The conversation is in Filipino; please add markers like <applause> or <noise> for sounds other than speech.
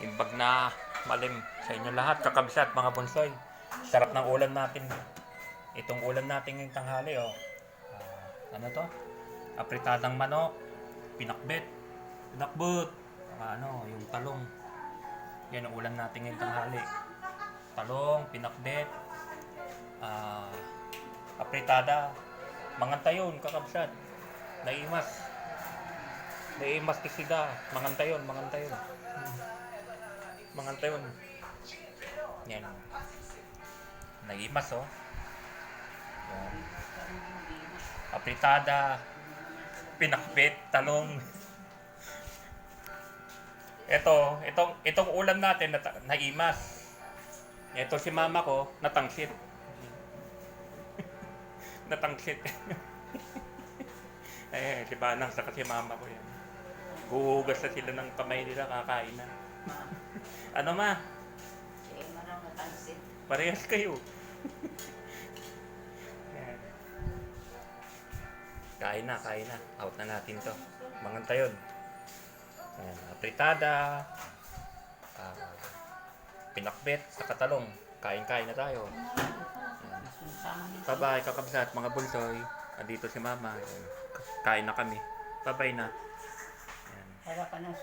Imbag na malim sa inyo lahat, kakabsat mga bonsoy. Sarap ng ulam natin. Itong ulam natin ngayong tanghali, oh. Ah, ano to? Apritadang manok, pinakbet, pinakbut, saka ano, yung talong. Yan ang ulam natin ngayong tanghali. Talong, pinakbet, ah, apritada, mangantayon, kakabsat, naimas, naimas kisida, mangantayon, mangantayon. Hmm. Mangantayon. Yan. Naimas, oh. Yan. Apritada, pinakbet, talong. Ito, itong, itong ulam natin na, naimas. Ito si mama ko, natangsit. <laughs> natangsit. eh, <laughs> si Banang sa si mama ko yan. Huhugas na sila ng kamay nila, kakain na. Ano ma? Eh, marang natansin. Parehas kayo. Kain na, kain na. Out na natin to. Manganta yun. Ayan, apritada. ah, pinakbet sa katalong. Kain-kain na tayo. Ayan. Bye-bye, kakabsat, mga bunsoy. Andito si mama. Ayan. Kain na kami. Bye-bye na. Ayan. Para ka ng